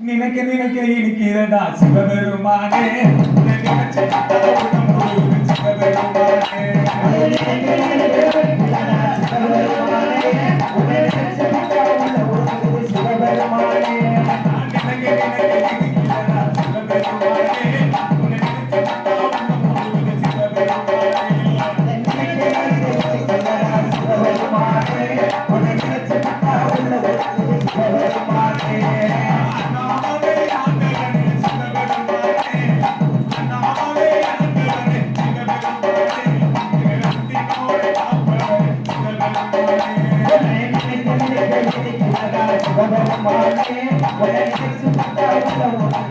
நினைக்க நினைக்க இருக்கிறதா சிவபெருமானே நினைச்ச Yeah.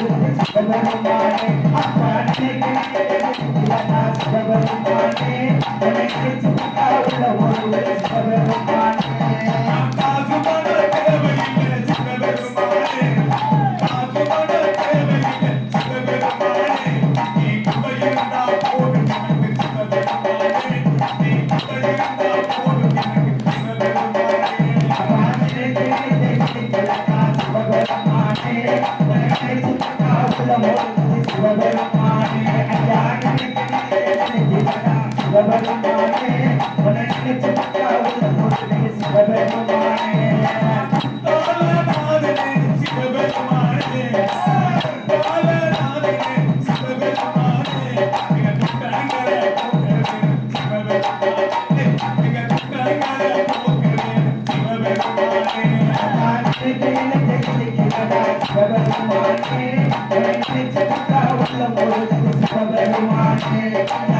Thank you. Thank you. பெருமானே